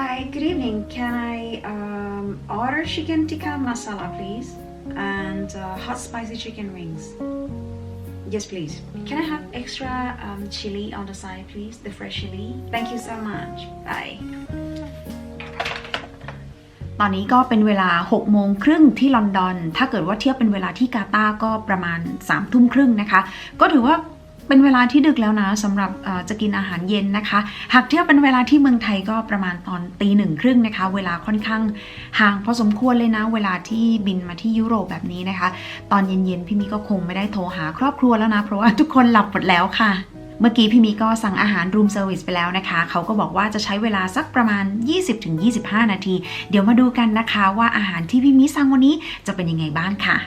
Hi, good evening. Can I um, order chicken tikka masala, please? And uh, hot spicy chicken wings. Yes, please. Can I have extra um, chili on the side, please? The fresh chili. Thank you so much. Bye. ตอนนี้ก็เป็นเวลา 6 โมงครึ่งที่ลอนดอน ถ้าเกิดว่าเทียบเป็นเวลาที่กาตาร์ก็ประมาณ 3 ทุ่มครึ่งนะคะ ก็ถือว่า เป็นเวลาที่ดึกแล้วนะสำหรับจะกินอาหารเย็นนะคะ หากเทียบเป็นเวลาที่เมืองไทยก็ประมาณตอนตีหนึ่งครึ่งนะคะ เวลาค่อนข้างห่างพอสมควรเลยนะ เวลาที่บินมาที่ยุโรปแบบนี้นะคะ ตอนเย็นๆพี่มีก็คงไม่ได้โทรหาครอบครัวแล้วนะ เพราะว่าทุกคนหลับหมดแล้วค่ะเมื่อกี้พี่มีก็สั่งอาหารรูมเซอร์วิสไปแล้วนะคะ เขาก็บอกว่าจะใช้เวลาสักประมาณ 20-25 นาที เดี๋ยวมาดูกันนะคะว่าอาหารที่พี่มีสั่งวันนี้จะเป็นยังไงบ้างค่ะ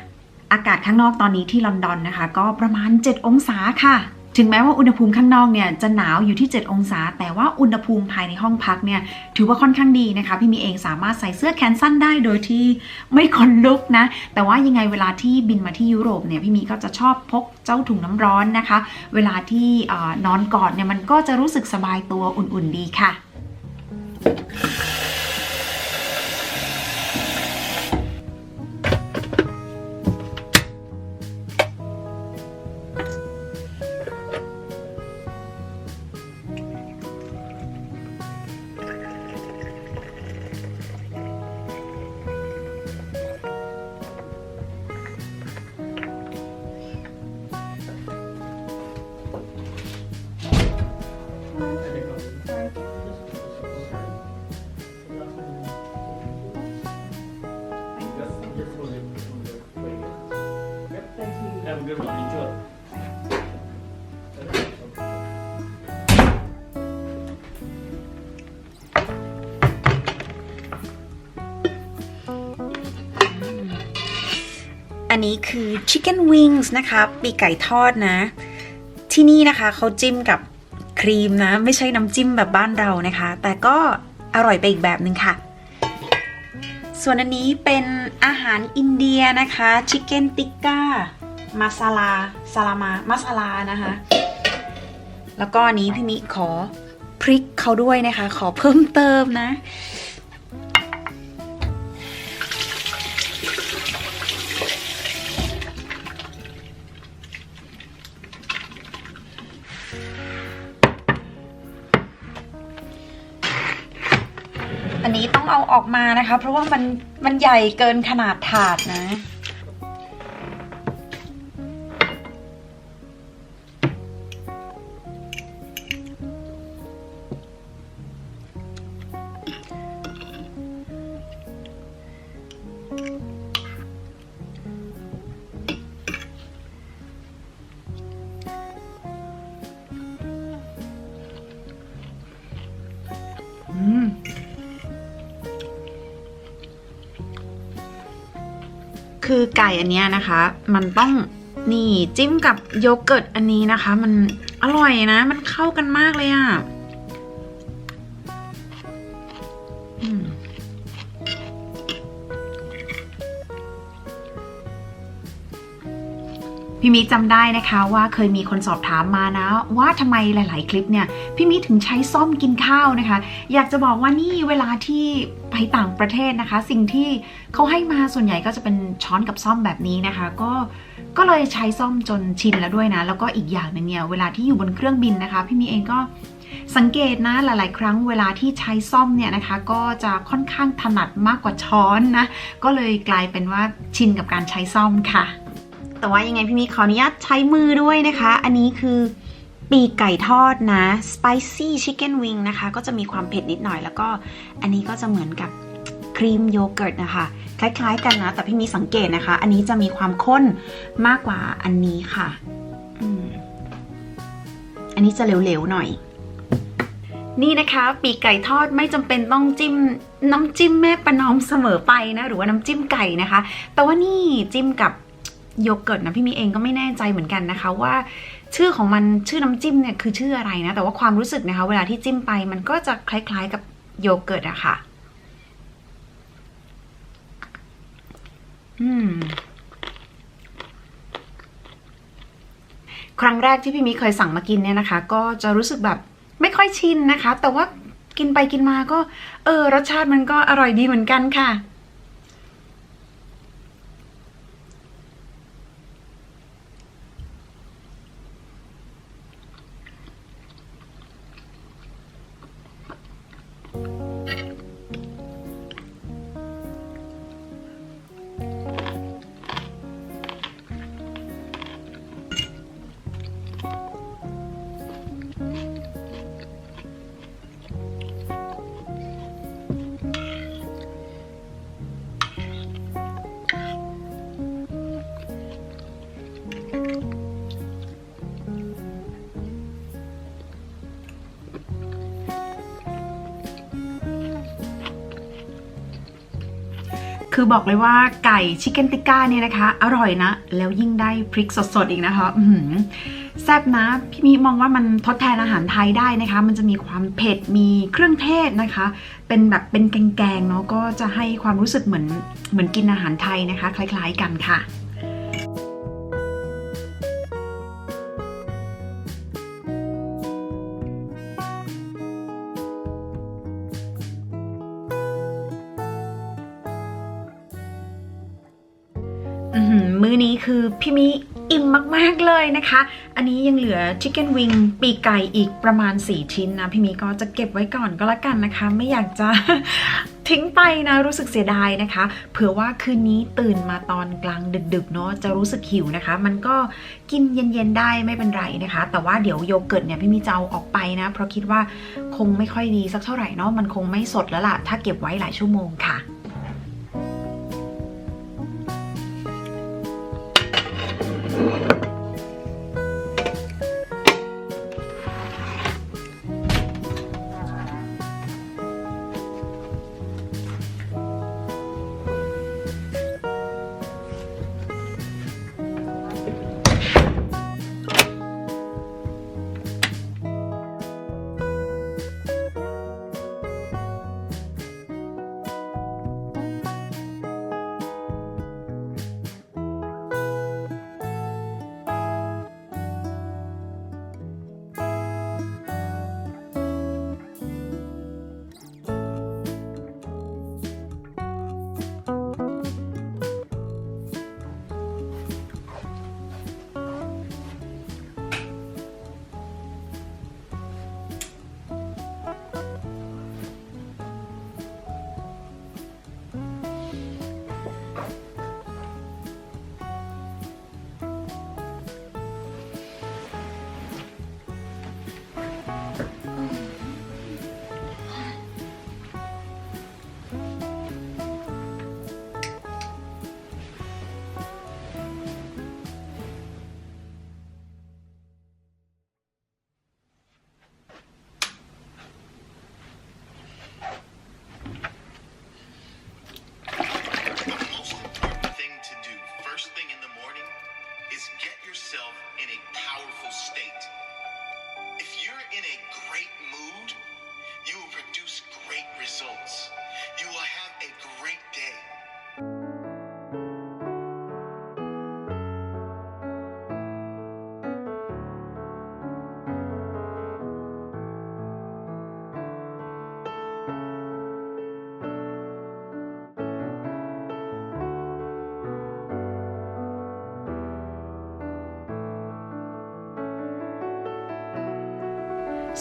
อากาศข้างนอกตอนนี้ที่ลอนดอนนะคะ ก็ประมาณ 7 องศาค่ะ ถึงแม้ว่าอุณหภูมิข้างนอกเนี่ยจะหนาวอยู่ที่ 7 องศา แต่ว่าอุณหภูมิภายในห้องพักเนี่ยถือว่าค่อนข้างดีนะคะ พี่มีเองสามารถใส่เสื้อแขนสั้นได้โดยที่ไม่ขนลุกนะ แต่ว่ายังไงเวลาที่บินมาที่ยุโรปเนี่ยพี่มีก็จะชอบพกเจ้าถุงน้ำร้อนนะคะ เวลาที่อนอนกอดเนี่ยมันก็จะรู้สึกสบายตัวอุ่นๆดีค่ะ นี้คือ Chicken Wings นะคะ ปีกไก่ทอดนะ ที่นี่นะคะเขาจิ้มกับครีมนะ ไม่ใช่น้ำจิ้มแบบบ้านเรานะคะ แต่ก็อร่อยไปอีกแบบหนึ่งค่ะ ส่วนอันนี้เป็นอาหารอินเดียนะคะ Chicken Tikka มาซาลาซาลามามาซาลานะคะ แล้วก็อันนี้พี่มิขอพริกเขาด้วยนะคะ ขอเพิ่มเติมนะ ออกมานะคะ เพราะว่ามันมันใหญ่เกินขนาดถาดนะ คือไก่อันเนี้ยนะคะ มันต้องนี่จิ้มกับโยเกิร์ตอันนี้นะคะ มันอร่อยนะ มันเข้ากันมากเลยอะ่ะ พี่มิจำได้นะคะว่าเคยมีคนสอบถามมานะ ว่าทำไมหลาย ๆ คลิปเนี่ยพี่มิถึงใช้ซ่อมกินข้าวนะคะ อยากจะบอกว่านี่เวลาที่ไปต่างประเทศนะคะ สิ่งที่เขาให้มาส่วนใหญ่ก็จะเป็นช้อนกับซ่อมแบบนี้นะคะ ก็ก็เลยใช้ซ่อมจนชินแล้วด้วยนะ แล้วก็อีกอย่างหนึงเนี่ยเวลาที่อยู่บนเครื่องบินนะคะ พี่มีเองก็สังเกตนะหลาย ๆ ครั้งเวลาที่ใช้ซ่อมเนี่ยนะคะ ก็จะค่อนข้างถนัดมากกว่าช้อนนะก็เลยกลายเป็นว่าชินกับการใช้ซ่อมค่ะ แต่ว่ายังไงพี่มีขออนุญาตใช้มือด้วยนะคะ อันนี้คือปีกไก่ทอดนะ spicy chicken wing นะคะ ก็จะมีความเผ็ดนิดหน่อย แล้วก็อันนี้ก็จะเหมือนกับครีมโยเกิร์ตนะคะ คล้ายๆกันนะ แต่พี่มีสังเกตนะคะ อันนี้จะมีความข้นมากกว่าอันนี้ค่ะอันนี้จะเหลวๆหน่อย นี่นะคะ ปีกไก่ทอดไม่จำเป็นต้องจิ้มน้ำจิ้มแม่ประนอมเสมอไปนะ หรือว่าน้ำจิ้มไก่นะคะ แต่ว่านี่จิ้มกับ โยเกิร์ตนะพี่มีเองก็ไม่แน่ใจเหมือนกันนะคะว่าชื่อของมันชื่อน้ำจิ้มเนี่ยคือชื่ออะไรนะ แต่ว่าความรู้สึกนะคะ เวลาที่จิ้มไปมันก็จะคล้าย ๆกับโยเกิร์ตอะค่ะ อืมครั้งแรกที่พี่มิเคยสั่งมากินเนี่ยนะคะ ก็จะรู้สึกแบบไม่ค่อยชินนะคะ แต่ว่ากินไปกินมาก็ เออ รสชาติมันก็อร่อยดีเหมือนกันค่ะ คือบอกเลยว่าไก่ชิคเก้นติก้าเนี่ยนะคะ อร่อยนะ แล้วยิ่งได้พริกสดๆอีกนะคะอืแซ่บนะ พี่มีมองว่ามันทดแทนอาหารไทยได้นะคะ มันจะมีความเผ็ดมีเครื่องเทศนะคะ เป็นแบบเป็นแกงๆเนาะก็จะให้ความรู้สึกเหมือนเหมือนกินอาหารไทยนะคะ คล้าย ๆ กันค่ะ มื้อนี้คือพี่มิอิ่มมากๆเลยนะคะ อันนี้ยังเหลือชิคเก้นวิงปีกไก่อีกประมาณ 4 ชิ้นนะ พี่มิก็จะเก็บไว้ก่อนก็แล้วกันนะคะ ไม่อยากจะทิ้งไปนะ รู้สึกเสียดายนะคะ เผื่อว่าคืนนี้ตื่นมาตอนกลางดึกๆเนาะจะรู้สึกหิวนะคะ มันก็กินเย็นๆได้ไม่เป็นไรนะคะ แต่ว่าเดี๋ยวโยเกิร์ตเนี่ยพี่มิจะเอาออกไปนะ เพราะคิดว่าคงไม่ค่อยดีสักเท่าไหร่เนาะมันคงไม่สดแล้วล่ะ ถ้าเก็บไว้หลายชั่วโมงค่ะ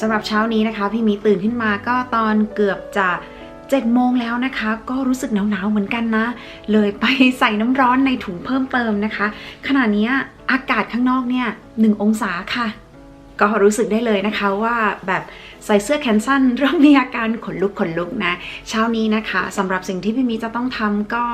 สำหรับเช้านี้นะคะ พี่มีตื่นขึ้นมาก็ตอนเกือบจะ7โมงแล้วนะคะ ก็รู้สึกหนาวๆเหมือนกันนะ เลยไปใส่น้ำร้อนในถุงเพิ่มเติมนะคะ ขณะนี้อากาศข้างนอกเนี่ย1องศาค่ะ ก็รู้สึกได้เลยนะคะว่าแบบใส่เสื้อแขนสั้นเริ่มมีอาการขนลุกขนลุกนะ เช้านี้นะคะสำหรับสิ่งที่พี่มีจะต้องทำก็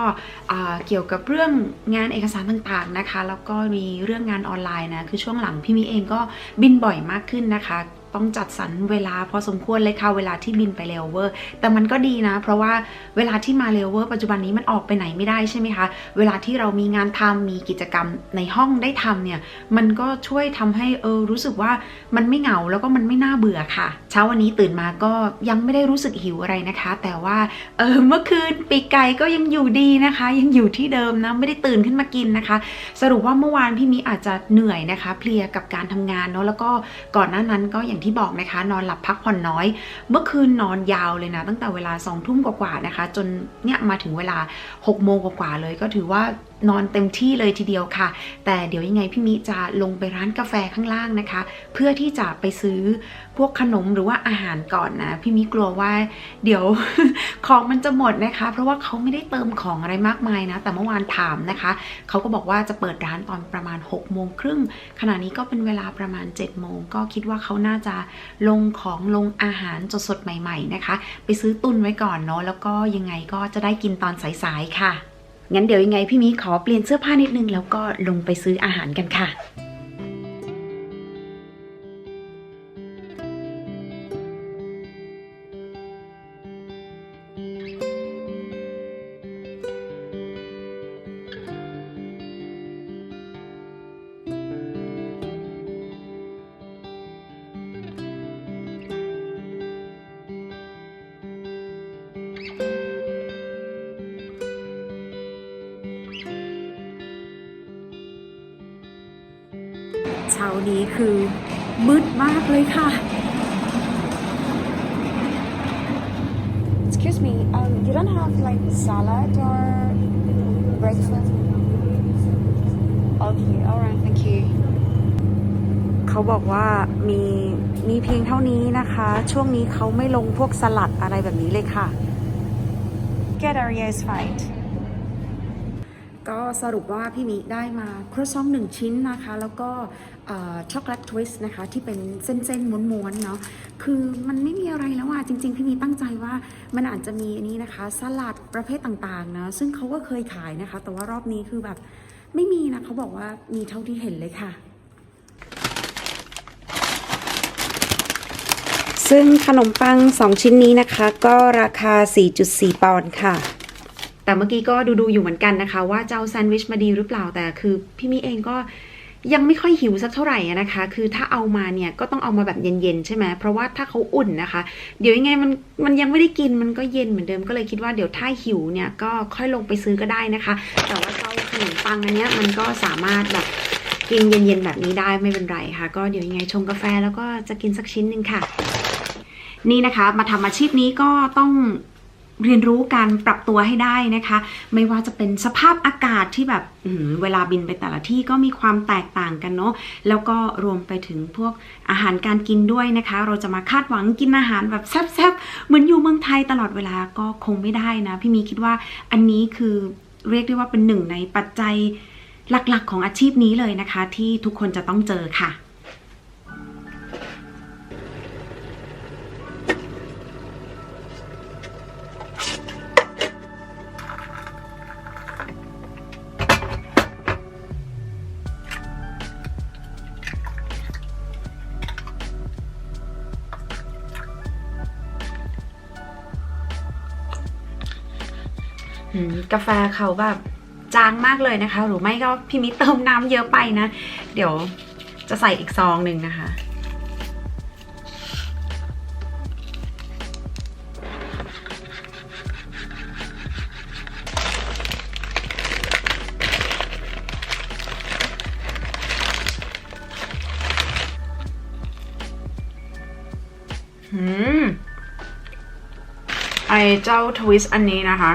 เกี่ยวกับเรื่องงานเอกสารต่างๆนะคะ แล้วก็มีเรื่องงานออนไลน์นะ คือช่วงหลังพี่มีเองก็บินบ่อยมากขึ้นนะคะ ต้องจัดสรรเวลาพอสมควรเลยค่ะเวลาที่บินไปเลเวอร์ แต่มันก็ดีนะ เพราะว่าเวลาที่มาเลเวอร์ปัจจุบันนี้มันออกไปไหนไม่ได้ใช่ไหมคะ เวลาที่เรามีงานทำมีกิจกรรมในห้องได้ทำเนี่ย มันก็ช่วยทำให้เออรู้สึกว่ามันไม่เหงาแล้วก็มันไม่น่าเบื่อค่ะ เช้าวันนี้ตื่นมาก็ยังไม่ได้รู้สึกหิวอะไรนะคะ แต่ว่าเออเมื่อคืนปีกไก่ก็ยังอยู่ดีนะคะ ยังอยู่ที่เดิมนะไม่ได้ตื่นขึ้นมากินนะคะ สรุปว่าเมื่อวานพี่มิอาจจะเหนื่อยนะคะเพลียกับการทำงานเนาะแล้วก็ก่อนหน้านั้นก็อย่างที่ที่บอกนะคะ นอนหลับพักผ่อนน้อย เมื่อคืนนอนยาวเลยนะ ตั้งแต่เวลาสองทุ่มกว่าๆนะคะ จนเนี่ยมาถึงเวลา6โมงกว่าๆเลยก็ถือว่านอนเต็มที่เลยทีเดียวค่ะ แต่เดี๋ยวยังไงพี่มิจะลงไปร้านกาแฟข้างล่างนะคะ เพื่อที่จะไปซื้อพวกขนมหรือว่าอาหารก่อนนะพี่มิกลัวว่า เดี๋ยวของมันจะหมดนะคะ เพราะว่าเขาไม่ได้เติมของอะไรมากมายนะ แต่เมื่อวานถามนะคะเขาก็บอกว่าจะเปิดร้านตอนประมาณ6โมงครึ่งขณะนี้ก็เป็นเวลาประมาณ7โมงก็คิดว่าเขาน่าจะลงของลงอาหารสดๆใหม่ ๆนะคะ ไปซื้อตุนไว้ก่อนเนาะแล้วก็ยังไงก็จะได้กินตอนสายๆค่ะ งั้นเดี๋ยวยังไงพี่มีขอเปลี่ยนเสื้อผ้านิดนึงแล้วก็ลงไปซื้ออาหารกันค่ะ ช้านี้คือมืดมากเลยค่ะ Excuse me, um, you don't have like salad or breakfast? Okay, alright, thank you. เขาบอกว่ามีมีเพียงเท่านี้นะคะ ช่วงนี้เขาไม่ลงพวกสลัดอะไรแบบนี้เลยค่ะ Get area is fine. ก็สรุปว่าพี่มิได้มาครัวซองหนึ่งชิ้นนะคะ แล้วก็ช็อกโกแลตทวิสต์นะคะ ที่เป็นเส้นๆม้วนๆเนาะคือมันไม่มีอะไรแล้วอะจริง ๆ พี่มิตั้งใจว่ามันอาจจะมีอันนี้นะคะสลัดประเภทต่างๆนะซึ่งเขาก็เคยขายนะคะ แต่ว่ารอบนี้คือแบบไม่มีนะเขาบอกว่ามีเท่าที่เห็นเลยค่ะซึ่งขนมปัง 2 ชิ้นนี้นะคะ ก็ราคา 4.4 ปอนด์ค่ะ แต่เมื่อกี้ก็ดูดูๆอยู่เหมือนกันนะคะ ว่าเจะเอาแซนด์วิชมาดีหรือเปล่าแต่คือพี่มิเองก็ยังไม่ค่อยหิวสักเท่าไหร่นะคะ คือถ้าเอามาเนี่ยก็ต้องเอามาแบบเย็นๆใช่ไหมเพราะว่าถ้าเขาอุ่นนะคะ เดี๋ยวยังไงมันมันยังไม่ได้กินมันก็เย็นเหมือนเดิมก็เลยคิดว่าเดี๋ยวถ้าหิวเนี่ยก็ค่อยลงไปซื้อก็ได้นะคะ แต่ว่าเจ้าขนมปังอันเนี้ยมันก็สามารถแบบกินเย็นๆแบบนี้ได้ไม่เป็นไรค่ะ ก็เดี๋ยวยังไงชงกาแฟแล้วก็จะกินสักชิ้นหนึ่งค่ะ นี่นะคะ มาทำอาชีพนี้ก็ต้อง เรียนรู้การปรับตัวให้ได้นะคะ ไม่ว่าจะเป็นสภาพอากาศที่แบบเวลาบินไปแต่ละที่ก็มีความแตกต่างกันเนาะแล้วก็รวมไปถึงพวกอาหารการกินด้วยนะคะ เราจะมาคาดหวังกินอาหารแบบแซ่บๆเหมือนอยู่เมืองไทยตลอดเวลาก็คงไม่ได้นะ พี่มีคิดว่าอันนี้คือเรียกได้ว่าเป็นหนึ่งในปัจจัยหลักๆ ของอาชีพนี้เลยนะคะ ที่ทุกคนจะต้องเจอค่ะ กาแฟเขาแบบจางมากเลยนะคะ หรือไม่ก็พี่มิเติมน้ำเยอะไปนะ เดี๋ยวจะใส่อีกซองหนึ่งนะคะอืมไอเจ้าทวิสอันนี้นะคะ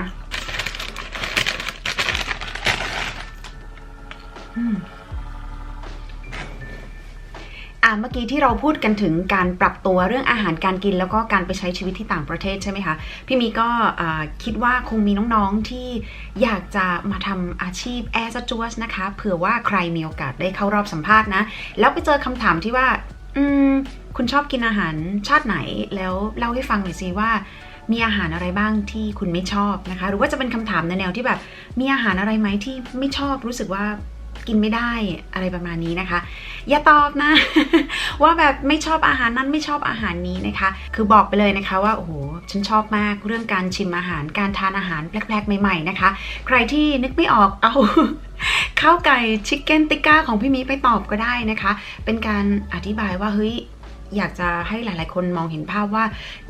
อะเมื่อกี้ที่เราพูดกันถึงการปรับตัวเรื่องอาหารการกิน แล้วก็การไปใช้ชีวิตที่ต่างประเทศใช่ไหมคะพี่มีก็คิดว่าคงมีน้องๆที่อยากจะมาทำอาชีพแอร์สจวสนะคะเผื่อว่าใครมีโอกาสได้เข้ารอบสัมภาษณ์นะ แล้วไปเจอคำถามที่ว่า อืม คุณชอบกินอาหารชาติไหนแล้วเล่าให้ฟังหน่อยสิว่ามีอาหารอะไรบ้างที่คุณไม่ชอบนะคะ หรือว่าจะเป็นคำถามในแนวที่แบบ มีอาหารอะไรไหมที่ไม่ชอบรู้สึกว่า กินไม่ได้อะไรประมาณนี้นะคะ อย่าตอบนะ ว่าแบบไม่ชอบอาหารนั้นไม่ชอบอาหารนี้นะคะ คือบอกไปเลยนะคะว่าโอ้โหฉันชอบมากเรื่องการชิมอาหารการทานอาหารแปลกๆใหม่ๆนะคะ ใครที่นึกไม่ออกเอาข้าวไก่ชิคเก้นติก้าของพี่มีไปตอบก็ได้นะคะ เป็นการอธิบายว่าเฮ้ย อยากจะให้หลาย ๆ คนมองเห็นภาพว่า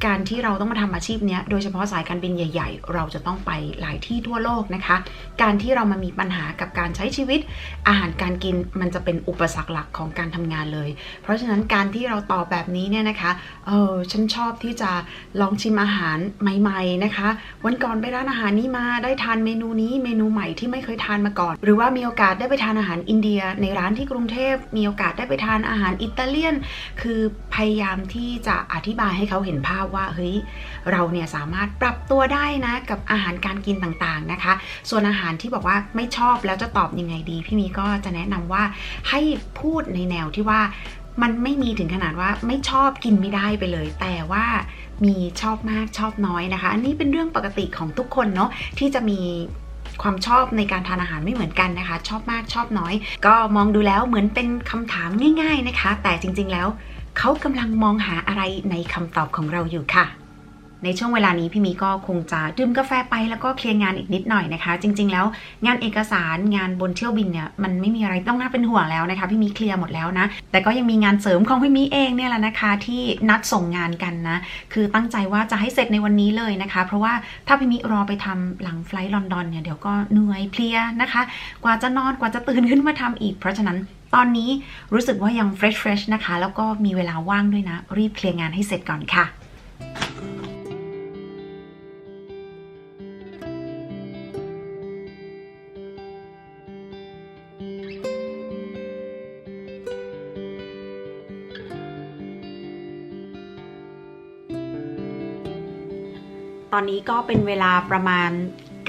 การที่เราต้องมาทำอาชีพเนี้ยโดยเฉพาะสายการบินใหญ่ ๆ เราจะต้องไปหลายที่ทั่วโลกนะคะ การที่เรามามีปัญหากับการใช้ชีวิต อาหารการกินมันจะเป็นอุปสรรคหลักของการทำงานเลย เพราะฉะนั้นการที่เราตอบแบบนี้เนี่ยนะคะเออฉันชอบที่จะลองชิมอาหารใหม่ ๆ นะคะ วันก่อนไปร้านอาหารนี้มาได้ทานเมนูนี้เมนูใหม่ที่ไม่เคยทานมาก่อน หรือว่ามีโอกาสได้ไปทานอาหารอินเดีย ในร้านที่กรุงเทพมีโอกาสได้ไปทานอาหารอิตาเลียน คือพยายามที่จะอธิบายให้เขาเห็นภาพว่าเฮ้ยเราเนี่ยสามารถปรับตัวได้นะกับอาหารการกินต่างๆนะคะ ส่วนอาหารที่บอกว่าไม่ชอบแล้วจะตอบยังไงดี พี่มีก็จะแนะนำว่าให้พูดในแนวที่ว่ามันไม่มีถึงขนาดว่าไม่ชอบกินไม่ได้ไปเลย แต่ว่ามีชอบมากชอบน้อยนะคะ อันนี้เป็นเรื่องปกติของทุกคนเนาะที่จะมีความชอบในการทานอาหารไม่เหมือนกันนะคะ ชอบมากชอบน้อย ก็มองดูแล้วเหมือนเป็นคำถามง่าย ๆนะคะ แต่จริง ๆแล้ว เขากำลังมองหาอะไรในคำตอบของเราอยู่ค่ะ ในช่วงเวลานี้พี่มีก็คงจะดื่มกาแฟไปแล้วก็เคลียร์งานอีกนิดหน่อยนะคะ จริง ๆ แล้วงานเอกสารงานบนเที่ยวบินเนี่ยมันไม่มีอะไรต้องน่าเป็นห่วงแล้วนะคะ พี่มีเคลียร์หมดแล้วนะ แต่ก็ยังมีงานเสริมของพี่มีเองเนี่ยแหละนะคะ ที่นัดส่งงานกันนะ คือตั้งใจว่าจะให้เสร็จในวันนี้เลยนะคะ เพราะว่าถ้าพี่มิรอไปทำหลังไฟล์ลอนดอนเนี่ยเดี๋ยวก็เหนื่อยเพลียนะคะ กว่าจะนอนกว่าจะตื่นขึ้นมาทำอีก เพราะฉะนั้น ตอนนี้รู้สึกว่ายังเฟรชเฟรชนะคะ แล้วก็มีเวลาว่างด้วยนะ รีบเคลียร์งานให้เสร็จก่อนค่ะตอนนี้ก็เป็นเวลาประมาณ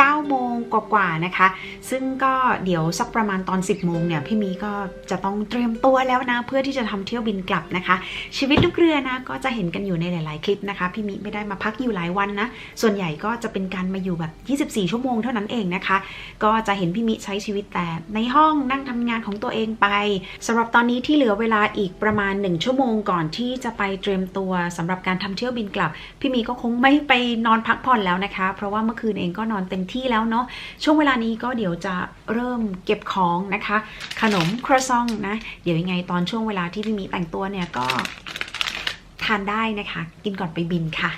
9 โมงกว่าๆนะคะ ซึ่งก็เดี๋ยวสักประมาณตอน 10 โมงเนี่ยพี่มีก็จะต้องเตรียมตัวแล้วนะ เพื่อที่จะทำเที่ยวบินกลับนะคะ ชีวิตลูกเรือนะก็จะเห็นกันอยู่ในหลาย ๆ คลิปนะคะ พี่มิไม่ได้มาพักอยู่หลายวันนะ ส่วนใหญ่ก็จะเป็นการมาอยู่แบบ 24 ชั่วโมงเท่านั้นเองนะคะ ก็จะเห็นพี่มิใช้ชีวิตแต่ในห้องนั่งทำงานของตัวเองไปสำหรับตอนนี้ที่เหลือเวลาอีกประมาณ 1 ชั่วโมงก่อนที่จะไปเตรียมตัวสำหรับการทำเที่ยวบินกลับ พี่มีก็คงไม่ไปนอนพักผ่อนแล้วนะคะ เพราะว่าเมื่อคืนเองก็นอนเต็มที่แล้วเนาะช่วงเวลานี้ก็เดี๋ยวจะเริ่มเก็บของนะคะ ขนมครัวซองนะ เดี๋ยวยังไงตอนช่วงเวลาที่พี่มีแต่งตัวเนี่ยก็ทานได้นะคะ กินก่อนไปบินค่ะ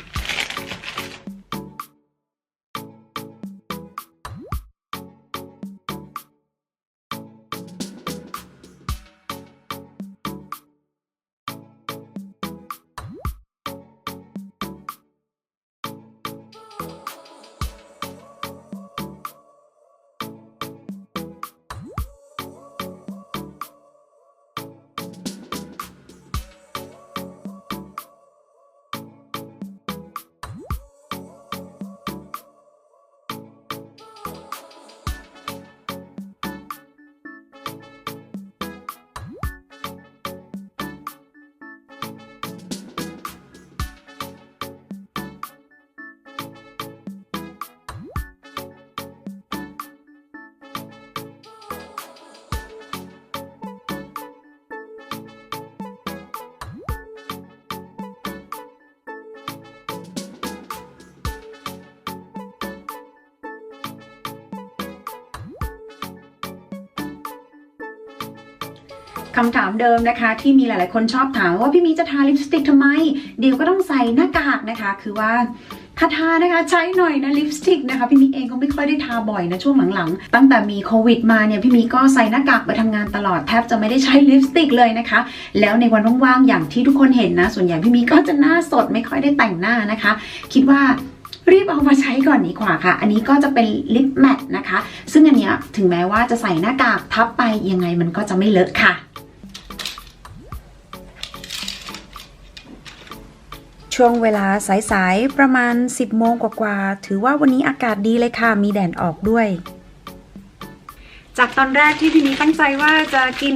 คำถามเดิมนะคะ ที่มีหลาย ๆ คนชอบถามว่าพี่มีจะทาลิปสติกทำไม เดี๋ยวก็ต้องใส่หน้ากากนะคะ คือว่าถ้าทานะคะใช้หน่อยนะลิปสติกนะคะพี่มีเองก็ไม่ค่อยได้ทาบ่อยนะช่วงหลังๆ ตั้งแต่มีโควิดมาเนี่ยพี่มีก็ใส่หน้ากากไปทำงานตลอดแทบจะไม่ได้ใช้ลิปสติกเลยนะคะ แล้วในวันว่างๆอย่างที่ทุกคนเห็นนะ ส่วนใหญ่พี่มีก็จะหน้าสดไม่ค่อยได้แต่งหน้านะคะ คิดว่ารีบเอามาใช้ก่อนดีกว่าค่ะ อันนี้ก็จะเป็นลิปแมทนะคะ ซึ่งอันเนี้ยถึงแม้ว่าจะใส่หน้ากากทับไปยังไงมันก็จะไม่เลอะค่ะ ช่วงเวลาสายๆ ประมาณ 10 โมงกว่าๆ ถือว่าวันนี้อากาศดีเลยค่ะ มีแดดออกด้วย จากตอนแรกที่พี่นี้ตั้งใจว่าจะกิน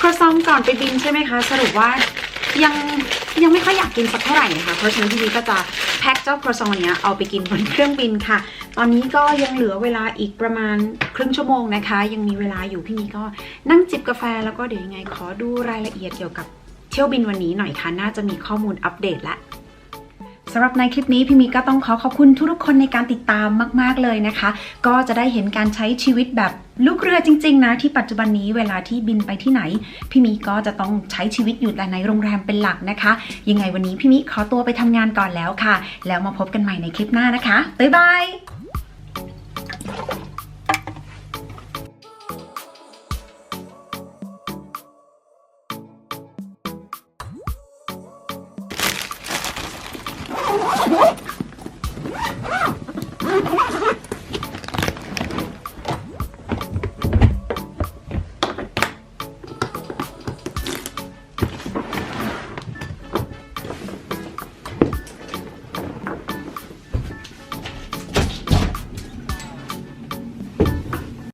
ครัวซองก่อนไปบินใช่ไหมคะ สรุปว่ายังยังไม่ค่อยอยากกินสักเท่าไหร่นะคะ เพราะฉะนั้นพี่นี้ก็จะแพ็คเจ้าครัวซองอันเนี้ยเอาไปกินบนเครื่องบินค่ะ ตอนนี้ก็ยังเหลือเวลาอีกประมาณครึ่งชั่วโมงนะคะ ยังมีเวลาอยู่พี่นี้ก็นั่งจิบกาแฟแล้วก็เดี๋ยวยังไงขอดูรายละเอียดเกี่ยวกับเที่ยวบินวันนี้หน่อยค่ะ น่าจะมีข้อมูลอัปเดตละ สำหรับในคลิปนี้พี่มีก็ต้องขอขอบคุณทุกๆคนในการติดตามมาก ๆเลยนะคะ ก็จะได้เห็นการใช้ชีวิตแบบลูกเรือจริง ๆ นะ ที่ปัจจุบันนี้เวลาที่บินไปที่ไหน พี่มีก็จะต้องใช้ชีวิตอยู่แต่ในโรงแรมเป็นหลักนะคะ ยังไงวันนี้พี่มิขอตัวไปทำงานก่อนแล้วค่ะ แล้วมาพบกันใหม่ในคลิปหน้านะคะบ๊ายบาย